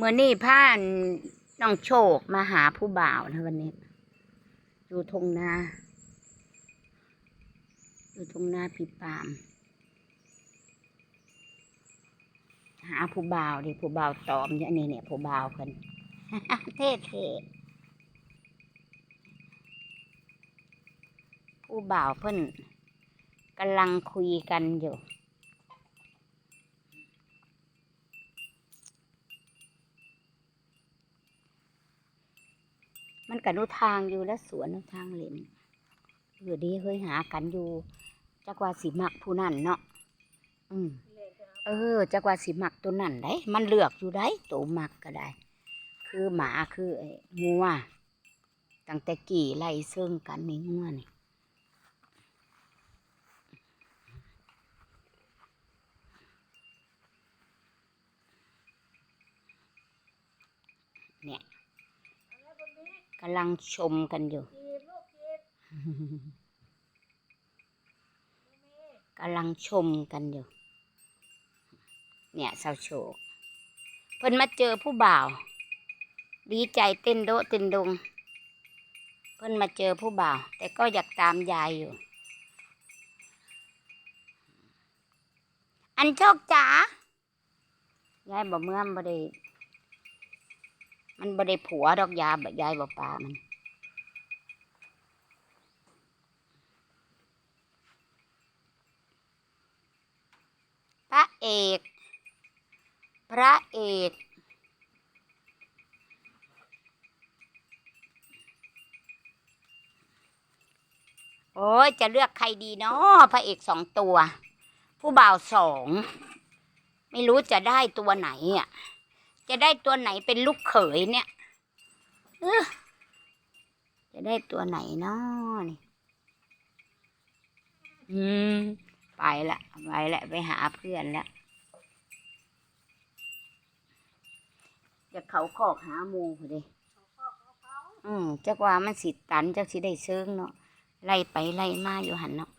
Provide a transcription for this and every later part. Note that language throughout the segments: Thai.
เมื่อนี่พาน้องโชคมาหาผู้บ่าวนะวันนี้ อยู่ทงนา อยู่ทงนาพี่ปาม หาผู้บ่าวดิผู้บ่าวตอมเนี่ยนี่เนี่ยผู้บ่าวคนเท่เท่ผู้บ่าวเพิ่นกำลังคุยกันอยู่ มันกับนุทางอยู่และสวนนุทางเล่นอยู่ดีเฮ้ยหากันอยู่จักว่าสิมักผู้นั่นเนาะอืมเออจักว่าสิมักตัวนั่นได้ มันเลือกอยู่ได้ตัวมักก็ได้ คือหมาคือไอ้งัวตั้งแต่กี่ไล่เซิงกันนี่งัวนี่เนี่ย กำลังชมกันอยู่กำลังชมกันอยู่ เนี่ยสาวโชคเพิ่นมาเจอผู้บ่าว ดีใจเต้นโดเต้นดง เพิ่นมาเจอผู้บ่าว แต่ก็อยากตามยายอยู่ อันโชคจ๋ายายบอกเมื่อมนบ่ได้ มันบ่ได้ผัวดอกยาแบบยายบอปลามันพระเอก พระเอกโอ้ยจะเลือกใครดีเนาะพระเอกสองตัว ผู้บ่าวสอง ไม่รู้จะได้ตัวไหนอะ จะได้ตัวไหนเป็นลูกเขยเนี่ยจะได้ตัวไหนนาะนี่ อืม ไปละไปละไปหาเพื่อนละจะเขาคอกหาหมูพอดีอืมจักว่ามันสิตันจักสิได้เซิงเนาะไล่ไปไล่มาอยู่หันเนาะ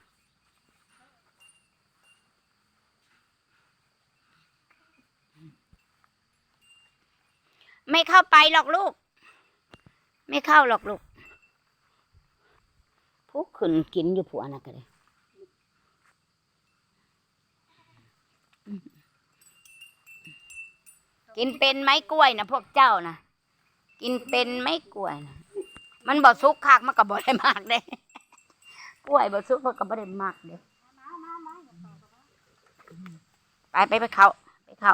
ไม่เข้าไปหรอกลูก ไม่เข้าหรอกลูกผู้ขึ้นกินอยู่ผัวนะก็เลยกินเป็นไหมกล้วยนะพวกเจ้านะกินเป็นไหมกล้วยนะมันบ่สุกคักมันก็บ่ได้มากเด้กล้วยบ่สุกมันก็บ่ได้มากเด้ไปไปไปเขาไปเขา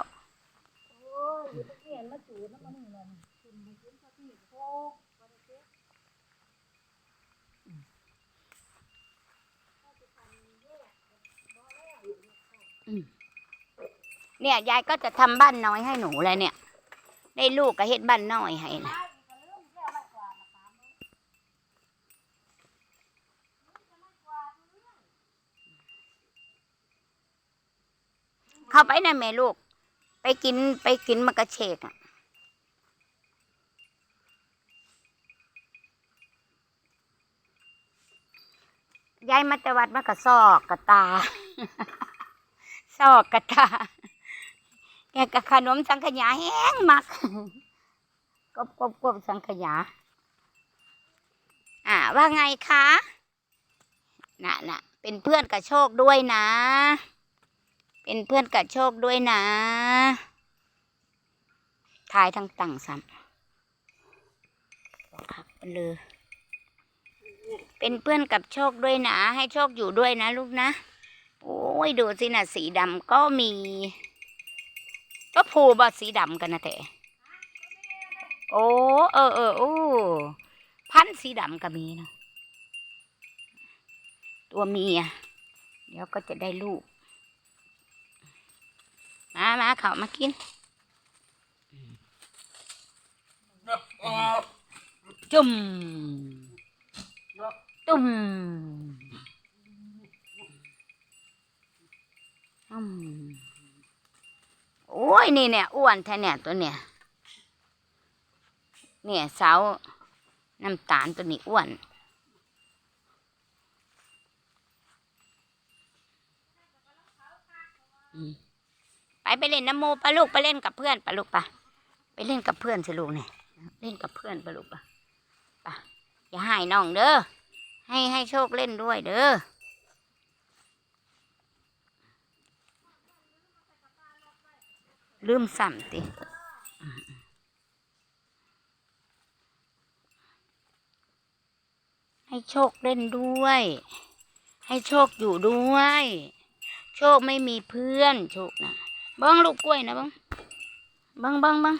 เนี่ยยายก็จะทำบ้านน้อยให้หนูเลยเนี่ย ได้ลูกก็เฮ็ดบ้านน้อยให้นะเข้าไปนะแม่ลูก ไปกินไปกินมะกระเฉกอะยายมาแต่วัดมากระซอกกระตา ซอกกระตา แกกับขนมสังขยาแห้งมักกบกบกบสังขยา อ่า ว่าไงคะน่ะน่ะเป็นเพื่อนกับโชคด้วยนะ เป็นเพื่อนกับโชคด้วยนะทายทั้งตั้งซ้ำบอกครับเลย เป็นเพื่อนกับโชคด้วยนะ ให้โชคอยู่ด้วยนะลูกนะ โอ้ย ดูสินะสีดำก็มี ก็ผูบอสีดำกันนะแต่โอ้เออเออโอ้พันธุ์สีดำก็มีนะตัวเมียเดี๋ยวก็จะได้ลูก มามาเขามากินจุ่มตุ่มอืมโอ้ ยนี่เนี่ยอ้วนแท้เนี่ยตัวเนี่ยเนี่ยเสาน้ำตาลตัวนี้อ้วน ไปไปเล่นน้ำโมปะลูกไปเล่นกับเพื่อนปะลูกปะไปเล่นกับเพื่อนสิลูกเนี่ยเล่นกับเพื่อนปลูกปะปะอย่าให้น้องเด้อให้ให้โชคเล่นด้วยเด้อ ลืมสั่มติให้โชคเล่นด้วย ให้โชคอยู่ด้วย โชคไม่มีเพื่อน โชคนะบิ้งลูกกล้วยนะบิ้งบิ้งบิ้งบิ้ง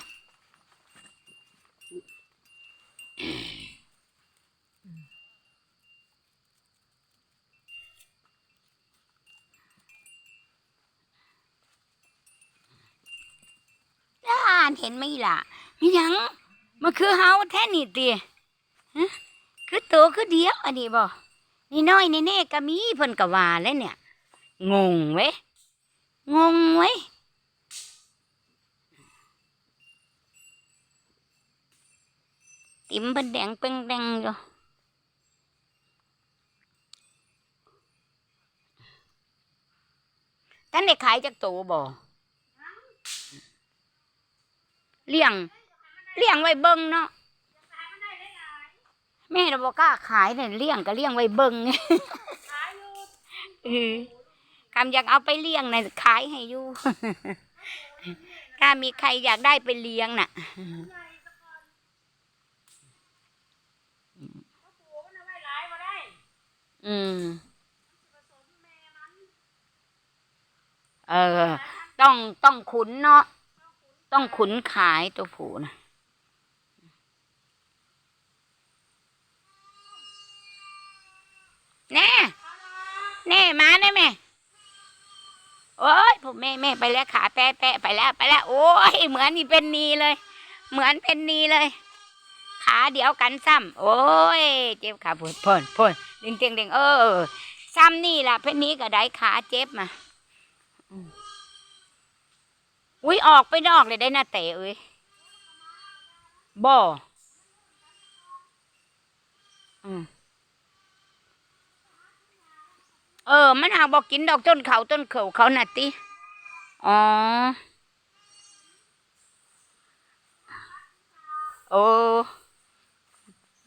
อ่านเห็นไหมล่ะมีหยังมันคือเฮาแท้นี่ตีฮะคือโตคือเดียวอันนี้บ่นี่น้อยนี่เน่ก็มีเพิ่นก็ว่าแล้วเนี่ย งงเว้ยงงเว้ยติมเป็นแดงเป็นแดงอยู่ท่านได้ขายจากตัวบ่ เลี้ยง เลี้ยงไว้เบิ่งเนาะแม่เราบอกกล้าขายเนี่ยเลี้ยงก็เลี้ยงไว้เบิ่งเออคำอยากเอาไปเลี้ยงนะขายให้อยู่ถ้ามีใครอยากได้ไปเลี้ยงน่ะอืม เออ ต้องต้องขุนเนาะ ต้องขุนขายตัวผูนะแน่แน่มาได้ไหมโอ้ยผมแม่แม่ไปแล้วขาแปะแปะไปแล้วไปแล้ว โอ้ยเหมือนนี่เป็นนีเลย เหมือนเป็นนีเลย ขาเดียวกันซ้ำโอ้ย เจ็บขาพ่นพ่นพ่นดึงเตียงเตียงเออซ้ำนี่ล่ะเพนนี้ก็ได้ขาเจ็บมา อุ้ยออกไปนอกเลยได้หน้าเตะเอ้ยบ่อืมเออ มันหากบอกกินดอกต้นเขาต้นเขาเขาน่ะติ อ๋อ โอ้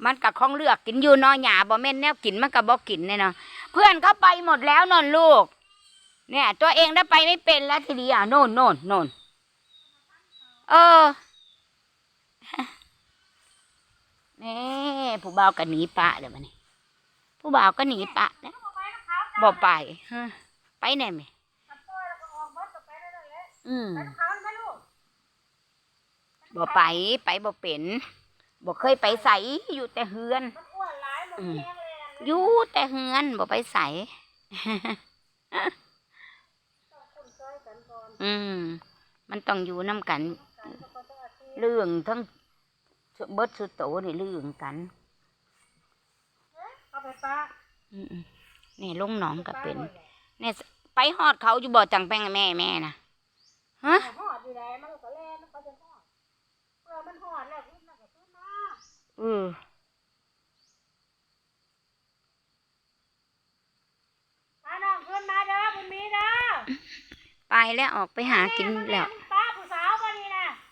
มันกับของเลือกกินอยู่นอหยาบ่แม่นแนวกินมันกับบ่กินเนี่ยเนาะ เพื่อนเขาไปหมดแล้วนอนลูก เนี่ย ตัวเองได้ไปไม่เป็นแล้วทีเดียวโน่นโน่นโน่น เออ นี่ผู้บ่าวก็หนีปะเดี๋ยวมันนี่ผู้บ่าวก็หนีปะแล้วบ่ไปฮะไปไหนไหมอืมบ่ไปไปบ่เป็นบ่เคยไปใสอยู่แต่เฮือนอยู่แต่เฮือนบ่ไปใสอืม มันต้องอยู่น้ำกัน เรื่องทั้งเบิดสุดโตนี่เรื่องกันเอาไปป้าอืมๆนี่ลุงหนองก็เป็นเนี่ยไปฮอดเขาอยู่บ่จังแป้งแม่แม่นะฮะหอดอยู่ไหนมันก็แล่นมันก็จะหอดเออมันหอดแล้วขึ้นมาก็ขึ้นมาเออพาน้องขึ้นมาเด้อบุญมีเด้อไปแล้วออกไปหากินแล้วมัน